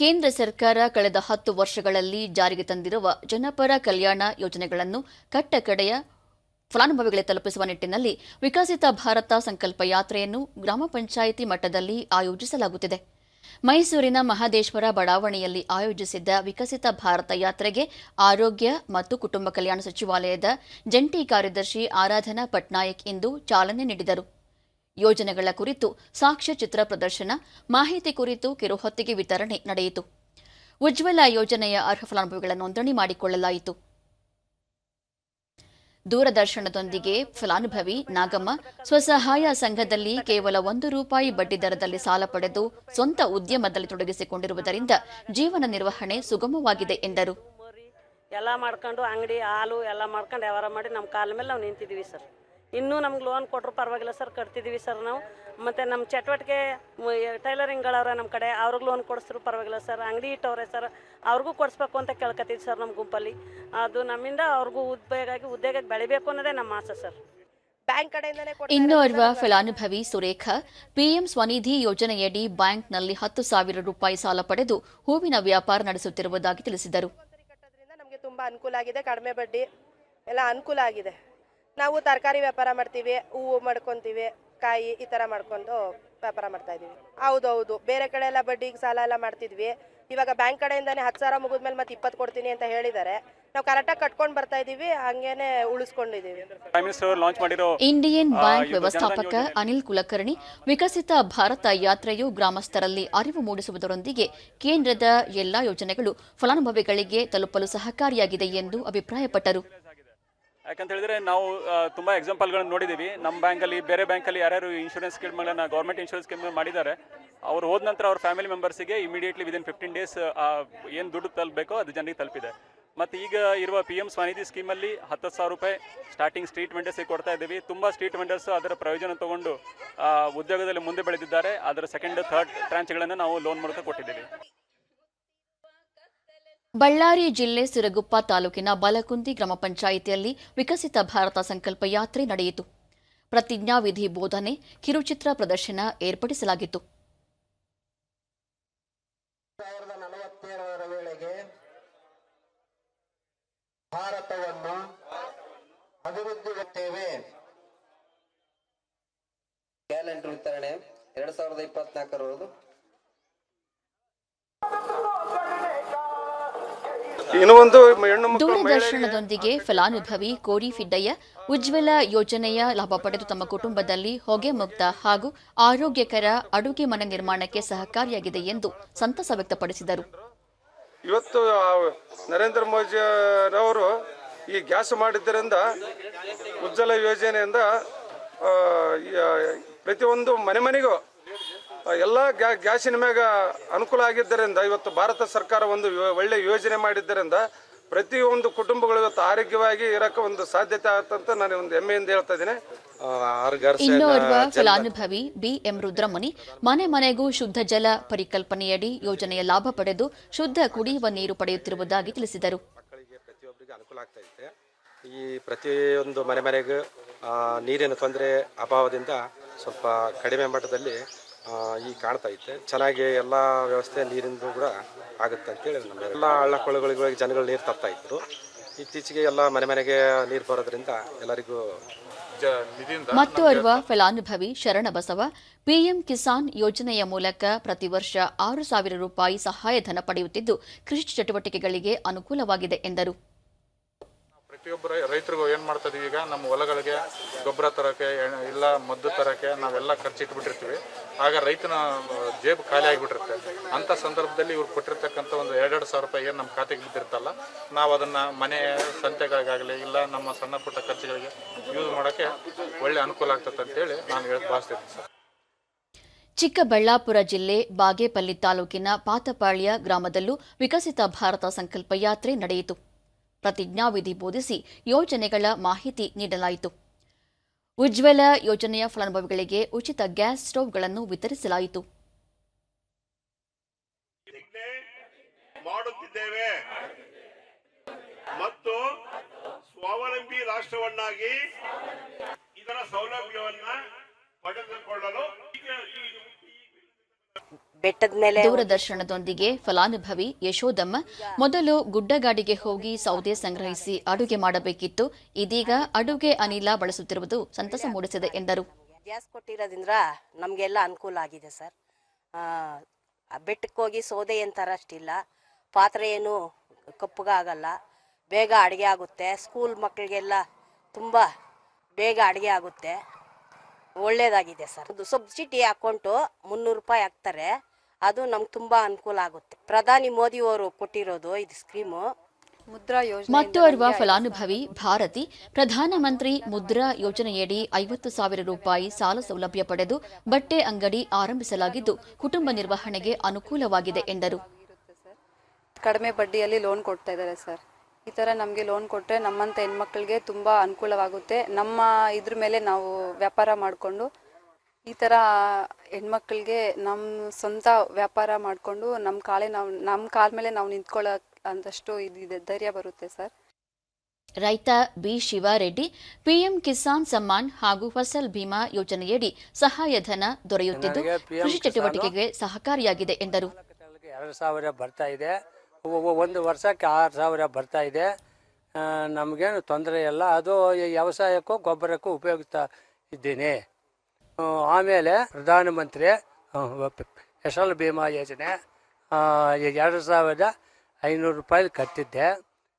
ಕೇಂದ್ರ ಸರ್ಕಾರ ಕಳೆದ ಹತ್ತು ವರ್ಷಗಳಲ್ಲಿ ಜಾರಿಗೆ ತಂದಿರುವ ಜನಪರ ಕಲ್ಯಾಣ ಯೋಜನೆಗಳನ್ನು ಕಟ್ಟಕಡೆಯ ಫಲಾನುಭವಿಗಳಿಗೆ ತಲುಪಿಸುವ ನಿಟ್ಟಿನಲ್ಲಿ ವಿಕಸಿತ ಭಾರತ ಸಂಕಲ್ಪ ಯಾತ್ರೆಯನ್ನು ಗ್ರಾಮ ಪಂಚಾಯಿತಿ ಮಟ್ಟದಲ್ಲಿ ಆಯೋಜಿಸಲಾಗುತ್ತಿದೆ. ಮೈಸೂರಿನ ಮಹದೇಶ್ವರ ಬಡಾವಣೆಯಲ್ಲಿ ಆಯೋಜಿಸಿದ್ದ ವಿಕಸಿತ ಭಾರತ ಯಾತ್ರೆಗೆ ಆರೋಗ್ಯ ಮತ್ತು ಕುಟುಂಬ ಕಲ್ಯಾಣ ಸಚಿವಾಲಯದ ಜಂಟಿ ಕಾರ್ಯದರ್ಶಿ ಆರಾಧನಾ ಪಟ್ನಾಯಕ್ ಇಂದು ಚಾಲನೆ ನೀಡಿದರು. ಯೋಜನೆಗಳ ಕುರಿತು ಸಾಕ್ಷ್ಯಚಿತ್ರ ಪ್ರದರ್ಶನ, ಮಾಹಿತಿ ಕುರಿತು ಕಿರುಹೊತ್ತಿಗೆ ವಿತರಣೆ ನಡೆಯಿತು. ಉಜ್ವಲ ಯೋಜನೆಯ ಅರ್ಹ ಫಲಾನುಭವಿಗಳ ನೋಂದಣಿ ಮಾಡಿಕೊಳ್ಳಲಾಯಿತು. ದೂರದರ್ಶನದೊಂದಿಗೆ ಫಲಾನುಭವಿ ನಾಗಮ್ಮ ಸ್ವಸಹಾಯ ಸಂಘದಲ್ಲಿ ಕೇವಲ ಒಂದು ರೂಪಾಯಿ ಬಡ್ಡಿ ದರದಲ್ಲಿ ಸಾಲ ಪಡೆದು ಸ್ವಂತ ಉದ್ಯಮದಲ್ಲಿ ತೊಡಗಿಸಿಕೊಂಡಿರುವುದರಿಂದ ಜೀವನ ನಿರ್ವಹಣೆ ಸುಗಮವಾಗಿದೆ ಎಂದರು. ಎಲ್ಲ ಮಾಡ್ಕೊಂಡು ಅಂಗಡಿ ಹಾಲು ಎಲ್ಲ ಮಾಡ್ಕೊಂಡು ವ್ಯವಹಾರ ಮಾಡಿ ನಮ್ಮ ಕಾಲ ಮೇಲೆ ನಾವು ನಿಂತಿದ್ದೀವಿ ಸರ್. ಇನ್ನೂ ನಮ್ಗೆ ಲೋನ್ ಕೊಟ್ಟರು ಪರವಾಗಿಲ್ಲ ಸರ್ ಕಟ್ತಿದ್ದೀವಿ ಸರ್ ನಾವು. ಮತ್ತು ನಮ್ಮ ಚಟುವಟಿಕೆ ಟೈಲರಿಂಗ್ಗಳವ್ರೆ ನಮ್ಮ ಕಡೆ ಅವ್ರಿಗೆ ಲೋನ್ ಕೊಡಿಸ್ರು ಪರವಾಗಿಲ್ಲ ಸರ್ ಅಂಗಡಿ ಇಟ್ಟವ್ರೆ ಸರ್ ಅವ್ರಿಗೂ ಕೊಡಿಸ್ಬೇಕು ಅಂತ ಕೇಳ್ಕೊತೀವಿ ಸರ್ ನಮ್ಮ ಗುಂಪಲ್ಲಿ. ಅದು ನಮ್ಮಿಂದ ಅವ್ರಿಗೂ ಉದ್ಯೋಗ ಉದ್ಯೋಗಕ್ಕೆ ಬೆಳಿಬೇಕು ಅನ್ನೋದೇ ನಮ್ಮ ಆಸೆ ಸರ್ ಬ್ಯಾಂಕ್ ಇನ್ನೋರ್ವ ಫಲಾನುಭವಿ ಸುರೇಖಾ ಪಿಎಂ ಸ್ವನಿಧಿ ಯೋಜನೆಯಡಿ ಬ್ಯಾಂಕ್ನಲ್ಲಿ ಹತ್ತು ಸಾವಿರ ರೂಪಾಯಿ ಸಾಲ ಪಡೆದು ಹೂವಿನ ವ್ಯಾಪಾರ ನಡೆಸುತ್ತಿರುವುದಾಗಿ ತಿಳಿಸಿದರು. ನಮಗೆ ತುಂಬ ಅನುಕೂಲ ಆಗಿದೆ ಕಡಿಮೆ ಬಡ್ಡಿ ಎಲ್ಲ ಅನುಕೂಲ ಆಗಿದೆ. ನಾವು ತರಕಾರಿ ವ್ಯಾಪಾರ ಮಾಡ್ತೀವಿ ಹೂವು ಮಾಡ್ಕೊಂತೀವಿ ಕಾಯಿ ಈ ಥರ ಮಾಡ್ಕೊಂಡು ವ್ಯಾಪಾರ ಮಾಡ್ತಾ ಇದೀವಿ ಹೌದೌದು ಬೇರೆ ಕಡೆ ಎಲ್ಲ ಬಡ್ಡಿಗೆ ಸಾಲ ಎಲ್ಲ ಮಾಡ್ತಿದ್ವಿ. ಇವಾಗ ಬ್ಯಾಂಕ್ ಕಡೆಯಿಂದಾನೇ ಹತ್ತು ಸಾವಿರ ಮುಗಿದ್ಮೇಲೆ ಮತ್ತೆ ಇಪ್ಪತ್ತು ಕೊಡ್ತೀನಿ ಅಂತ ಹೇಳಿದ್ದಾರೆ. ನಾವು ಕರೆಕ್ಟಾಗಿ ಕಟ್ಕೊಂಡು ಬರ್ತಾ ಇದೀವಿ ಹಂಗೇನೆ ಉಳಿಸ್ಕೊಂಡಿದೀವಿ ಇಂಡಿಯನ್ ಬ್ಯಾಂಕ್ ವ್ಯವಸ್ಥಾಪಕ ಅನಿಲ್ ಕುಲಕರ್ಣಿ ವಿಕಸಿತ ಭಾರತ ಯಾತ್ರೆಯು ಗ್ರಾಮಸ್ಥರಲ್ಲಿ ಅರಿವು ಮೂಡಿಸುವುದರೊಂದಿಗೆ ಕೇಂದ್ರದ ಎಲ್ಲಾ ಯೋಜನೆಗಳು ಫಲಾನುಭವಿಗಳಿಗೆ ತಲುಪಲು ಸಹಕಾರಿಯಾಗಿದೆ ಎಂದು ಅಭಿಪ್ರಾಯಪಟ್ಟರು. ಯಾಕಂತ ಹೇಳಿದ್ರೆ ನಾವು ತುಂಬ ಎಕ್ಸಾಂಪಲ್ಗಳನ್ನು ನೋಡಿದ್ದೀವಿ ನಮ್ಮ ಬ್ಯಾಂಕಲ್ಲಿ, ಬೇರೆ ಬ್ಯಾಂಕಲ್ಲಿ ಯಾರ್ಯಾರು ಇನ್ಶೂರೆನ್ಸ್ ಸ್ಕೀಮ್ಗಳನ್ನ ಗೌರ್ಮೆಂಟ್ ಇನ್ಶೂರೆನ್ಸ್ ಸ್ಕೀಮ್ ಮಾಡಿದ್ದಾರೆ, ಅವ್ರು ಹೋದ ನಂತರ ಅವ್ರ ಫ್ಯಾಮಿಲಿ ಮೆಂಬರ್ಸಿಗೆ ಇಮಿಡಿಯೇಟ್ಲಿ ವಿದಿನ್ ಫಿಫ್ಟೀನ್ ಡೇಸ್ ಏನು ದುಡ್ಡು ತಲುಪಬೇಕೋ ಅದು ಜನರಿಗೆ ತಲುಪಿದೆ. ಮತ್ತು ಈಗ ಇರುವ ಪಿ ಎಂ ಸ್ವನಿಧಿ ಸ್ಕೀಮಲ್ಲಿ ಹತ್ತು ಸಾವಿರ ರೂಪಾಯಿ ಸ್ಟಾರ್ಟಿಂಗ್ ಸ್ಟ್ರೀಟ್ ವೆಂಡರ್ಸಿಗೆ ಕೊಡ್ತಾ ಇದ್ದೀವಿ. ತುಂಬ ಸ್ಟ್ರೀಟ್ ವೆಂಡರ್ಸ್ ಅದರ ಪ್ರಯೋಜನ ತಗೊಂಡು ಉದ್ಯೋಗದಲ್ಲಿ ಮುಂದೆ ಬೆಳೆದಿದ್ದಾರೆ. ಅದರ ಸೆಕೆಂಡ್ ಥರ್ಡ್ ಟ್ರಾಂಚ್ಗಳನ್ನು ನಾವು ಲೋನ್ ಮೂಲಕ ಕೊಟ್ಟಿದ್ದೀವಿ. ಬಳ್ಳಾರಿ ಜಿಲ್ಲೆ ಸಿರಗುಪ್ಪ ತಾಲೂಕಿನ ಬಲಕುಂದಿ ಗ್ರಾಮ ಪಂಚಾಯಿತಿಯಲ್ಲಿ ವಿಕಸಿತ ಭಾರತ ಸಂಕಲ್ಪ ಯಾತ್ರೆ ನಡೆಯಿತು. ಪ್ರತಿಜ್ಞಾವಿಧಿ ಬೋಧನೆ, ಕಿರುಚಿತ್ರ ಪ್ರದರ್ಶನ ಏರ್ಪಡಿಸಲಾಗಿತ್ತು. ಭಾರತವನ್ನು ಅಭಿವೃದ್ಧಿಗೊತ್ತೇವೆ ಕ್ಯಾಲೆಂಡರ್ ವಿತರಣೆ ಎರಡ್ ಸಾವಿರದ ಇಪ್ಪತ್ನಾಲ್ಕರವರೆಗೂ ಇನ್ನು ಒಂದು ದೂರದರ್ಶನದೊಂದಿಗೆ ಫಲಾನುಭವಿ ಕೋರಿ ಫಿಡ್ಡಯ್ಯ ಉಜ್ವಲ ಯೋಜನೆಯ ಲಾಭ ಪಡೆದು ತಮ್ಮ ಕುಟುಂಬದಲ್ಲಿ ಹೊಗೆ ಮುಕ್ತ ಹಾಗೂ ಆರೋಗ್ಯಕರ ಅಡುಗೆ ಮನೆ ನಿರ್ಮಾಣಕ್ಕೆ ಸಹಕಾರಿಯಾಗಿದೆ ಎಂದು ಸಂತಸ ವ್ಯಕ್ತಪಡಿಸಿದರು. ಇವತ್ತು ನರೇಂದ್ರ ಮೋದಿಯವರು ಈ ಗ್ಯಾಸ್ ಮಾಡಿದ್ದರಿಂದ ಉಜ್ವಲ ಯೋಜನೆಯಿಂದ ಪ್ರತಿಯೊಂದು ಮನೆ ಮನೆಗೂ ಎಲ್ಲ ಗ್ಯಾ ಗ್ಯಾಸಿನ ಮ್ಯಾಗ ಅನುಕೂಲ ಆಗಿದ್ದರಿಂದ ಇವತ್ತು ಭಾರತ ಸರ್ಕಾರ ಒಂದು ಒಳ್ಳೆ ಯೋಜನೆ ಮಾಡಿದ್ದರಿಂದ ಪ್ರತಿಯೊಂದು ಕುಟುಂಬಗಳು ಇವತ್ತು ಆರೋಗ್ಯವಾಗಿ ಇರಕ್ಕ ಒಂದು ಸಾಧ್ಯತೆ ಆಗತ್ತಂತ ನಾನು ಒಂದು ಹೆಮ್ಮೆಯಿಂದ ಹೇಳ್ತಾ ಇದ್ದೀನಿ. ಇನ್ನೋರ್ವ ಫಲಾನುಭವಿ ಬಿಎಂ ರುದ್ರಮುನಿ ಮನೆ ಮನೆಗೂ ಶುದ್ಧ ಜಲ ಪರಿಕಲ್ಪನೆಯಡಿ ಯೋಜನೆಯ ಲಾಭ ಪಡೆದು ಶುದ್ಧ ಕುಡಿಯುವ ನೀರು ಪಡೆಯುತ್ತಿರುವುದಾಗಿ ತಿಳಿಸಿದರು. ಮಕ್ಕಳಿಗೆ ಪ್ರತಿಯೊಬ್ಬರಿಗೆ ಅನುಕೂಲ ಆಗ್ತಾ ಇದೆ ಈ ಪ್ರತಿಯೊಂದು ಮನೆ ಮನೆಗೂ ನೀರಿನ ತೊಂದರೆ ಅಭಾವದಿಂದ ಸ್ವಲ್ಪ ಕಡಿಮೆ ಮಟ್ಟದಲ್ಲಿ ಆ, ಈ ಕಾಣ್ತಾ ಐತೆ. ಚೆನ್ನಾಗಿ ಎಲ್ಲ ವ್ಯವಸ್ಥೆ ನೀರಿಂದು ಕೂಡ ಆಗುತ್ತೆ ಅಂತೇಳಿ ನಮ್ಮ ಎಲ್ಲ ಹಳ್ಳ ಕೊಳ್ಳಗಳಿಗೆ ಜನಗಳು ನೀರು ತರ್ತಾ ಇದ್ರು. ಇತ್ತೀಚೆಗೆ ಎಲ್ಲ ಮನೆ ಮನೆಗೆ ನೀರು ಬರೋದ್ರಿಂದ ಎಲ್ಲರಿಗೂ ಮತ್ತು ಫಲಾನುಭವಿ ಫಲಾನುಭವಿ ಶರಣಬಸವ ಪಿಎಂ ಕಿಸಾನ್ ಯೋಜನೆಯ ಮೂಲಕ ಪ್ರತಿ ವರ್ಷ ಆರು ಸಾವಿರ ರೂಪಾಯಿ ಸಹಾಯಧನ ಪಡೆಯುತ್ತಿದ್ದು ಕೃಷಿ ಚಟುವಟಿಕೆಗಳಿಗೆ ಅನುಕೂಲವಾಗಿದೆ ಎಂದರು. ಪ್ರತಿಯೊಬ್ಬ ರೈತರಿಗೂ ಏನು ಮಾಡ್ತಾ ಈಗ? ನಮ್ಮ ಹೊಲಗಳಿಗೆ ಗೊಬ್ಬರ ತರೋಕ್ಕೆ ಇಲ್ಲ, ಮದ್ದು ತರೋಕ್ಕೆ ನಾವೆಲ್ಲ ಖರ್ಚು ಖರ್ಚಿಟ್ಬಿಟ್ಟಿರ್ತೀವಿ. ಆಗ ರೈತನ ಜೇಬು ಖಾಲಿ ಆಗಿಬಿಟ್ಟಿರುತ್ತೆ. ಅಂಥ ಸಂದರ್ಭದಲ್ಲಿ ಇವ್ರು ಕೊಟ್ಟಿರ್ತಕ್ಕಂಥ ಒಂದು ಎರಡೆರಡು ಸಾವಿರ ರೂಪಾಯಿ ಏನು ನಮ್ಮ ಖಾತೆಗೆ ಬಿದ್ದಿರ್ತಲ್ಲ ನಾವು ಅದನ್ನು ಮನೆ ಸಂತೆಗಳಿಗಾಗಲಿ ಇಲ್ಲ ನಮ್ಮ ಸಣ್ಣ ಪುಟ್ಟ ಖರ್ಚುಗಳಿಗೆ ಯೂಸ್ ಮಾಡೋಕ್ಕೆ ಒಳ್ಳೆ ಅನುಕೂಲ ಆಗ್ತದೆ ಅಂತೇಳಿ ನಾನು ಹೇಳಿ ಭಾವಿಸ್ತೀನಿ ಸರ್. ಚಿಕ್ಕಬಳ್ಳಾಪುರ ಜಿಲ್ಲೆ ಬಾಗೇಪಲ್ಲಿ ತಾಲೂಕಿನ ಪಾತಪಾಳ್ಯ ಗ್ರಾಮದಲ್ಲೂ ವಿಕಸಿತ ಭಾರತ ಸಂಕಲ್ಪ ಯಾತ್ರೆ ನಡೆಯಿತು. ಪ್ರತಿಜ್ಞಾವಿಧಿ ಬೋಧಿಸಿ ಯೋಜನೆಗಳ ಮಾಹಿತಿ ನೀಡಲಾಯಿತು. ಉಜ್ವಲ ಯೋಜನೆಯ ಫಲಾನುಭವಿಗಳಿಗೆ ಉಚಿತ ಗ್ಯಾಸ್ ಸ್ಟೌವ್ಗಳನ್ನು ವಿತರಿಸಲಾಯಿತು. ಮಾಡುತ್ತಿದ್ದೇವೆ. ಮತ್ತು ಸ್ವಾವಲಂಬಿ ರಾಷ್ಟ್ರವನ್ನಾಗಿ ಇದರ ಸೌಲಭ್ಯವನ್ನ ಈ- ಬೆಟ್ಟದ ಮೇಲೆ ದೂರದರ್ಶನದೊಂದಿಗೆ ಫಲಾನುಭವಿ ಯಶೋದಮ್ಮ ಮೊದಲು ಗುಡ್ಡಗಾಡಿಗೆ ಹೋಗಿ ಸೌದೆ ಸಂಗ್ರಹಿಸಿ ಅಡುಗೆ ಮಾಡಬೇಕಿತ್ತು. ಇದೀಗ ಅಡುಗೆ ಅನಿಲ ಬಳಸುತ್ತಿರುವುದು ಸಂತಸ ಮೂಡಿಸಿದೆ ಎಂದರು. ಗ್ಯಾಸ್ ಕೊಟ್ಟಿರೋದ್ರಿಂದ ನಮಗೆಲ್ಲ ಅನುಕೂಲ ಆಗಿದೆ ಸರ್. ಬೆಟ್ಟಕ್ಕೆ ಹೋಗಿ ಸೌದೆ ಏನು ತರಷ್ಟಿಲ್ಲ ಪಾತ್ರೆ ಏನು ಕಪ್ಪಗಾಗಲ್ಲ ಬೇಗ ಅಡುಗೆ ಆಗುತ್ತೆ. ಸ್ಕೂಲ್ ಮಕ್ಕಳಿಗೆಲ್ಲ ತುಂಬ ಬೇಗ ಅಡುಗೆ ಆಗುತ್ತೆ. ಒಳ್ಳೇದಾಗಿದೆ ಸರ್. ಅದು ಸಬ್ಸಿಡಿ ಅಕೌಂಟು ಮುನ್ನೂರು ರೂಪಾಯಿ ಹಾಕ್ತಾರೆ. ಅದು ನಮ್ಗೆ ತುಂಬ ಅನುಕೂಲ ಆಗುತ್ತೆ. ಪ್ರಧಾನಿ ಮೋದಿ ಅವರು ಕೊಟ್ಟಿರೋದು ಇದು ಸ್ಕೀಮು. ಮುದ್ರಾ ಯೋಜನೆ ಮತ್ತೋರ್ವ ಫಲಾನುಭವಿ ಭಾರತಿ ಪ್ರಧಾನಮಂತ್ರಿ ಮುದ್ರಾ ಯೋಜನೆಯಡಿ ಐವತ್ತು ಸಾವಿರ ರೂಪಾಯಿ ಸಾಲ ಸೌಲಭ್ಯ ಪಡೆದು ಬಟ್ಟೆ ಅಂಗಡಿ ಆರಂಭಿಸಲಾಗಿದ್ದು ಕುಟುಂಬ ನಿರ್ವಹಣೆಗೆ ಅನುಕೂಲವಾಗಿದೆ ಎಂದರು. ಕಡಿಮೆ ಬಡ್ಡಿಯಲ್ಲಿ ಲೋನ್ ಕೊಡ್ತಾ ಇದ್ದಾರೆ ಸರ್. ಈ ಥರ ನಮಗೆ ಲೋನ್ ಕೊಟ್ಟರೆ ನಮ್ಮಂಥ ಹೆಣ್ಮಕ್ಳಿಗೆ ತುಂಬ ಅನುಕೂಲವಾಗುತ್ತೆ. ನಮ್ಮ ಇದ್ರ ಮೇಲೆ ನಾವು ವ್ಯಾಪಾರ ಮಾಡಿಕೊಂಡು ಈ ಥರ ಹೆಣ್ಮಕ್ಳಿಗೆ ನಮ್ಮ ಸ್ವಂತ ವ್ಯಾಪಾರ ಮಾಡಿಕೊಂಡು ನಮ್ಮ ಕಾಲೇ ನಾವು ನಮ್ಮ ಕಾಲ ಮೇಲೆ ನಾವು ನಿಂತ್ಕೊಳ್ಳೋ ಅಂತಷ್ಟು ಇದಿದೆ ಧೈರ್ಯ ಬರುತ್ತೆ ಸರ್. ರೈತ ಬಿ ಶಿವಾರೆಡ್ಡಿ ಪಿಎಂ ಕಿಸಾನ್ ಸಮ್ಮಾನ್ ಹಾಗೂ ಫಸಲ್ ಭೀಮಾ ಯೋಜನೆಯಡಿ ಸಹಾಯಧನ ದೊರೆಯುತ್ತಿದ್ದು ಕೃಷಿ ಚಟುವಟಿಕೆಗೆ ಸಹಕಾರಿಯಾಗಿದೆ ಎಂದರು. ಎರಡು ಸಾವಿರ ಬರ್ತಾ ಇದೆ. ಒಂದು ವರ್ಷಕ್ಕೆ ಆರು ಸಾವಿರ ಬರ್ತಾ ಇದೆ. ನಮಗೇನು ತೊಂದರೆ ಇಲ್ಲ. ಅದು ವ್ಯವಸಾಯಕ್ಕೂ ಗೊಬ್ಬರಕ್ಕೂ ಉಪಯೋಗಿಸ್ತಾ ಇದ್ದೀನಿ. ಆಮೇಲೆ ಪ್ರಧಾನಮಂತ್ರಿ ಫಸಲ್ ಭೀಮಾ ಯೋಜನೆ ಎರಡು ಸಾವಿರದ ಐನೂರು ರೂಪಾಯಿ ಕಟ್ಟಿದ್ದೆ.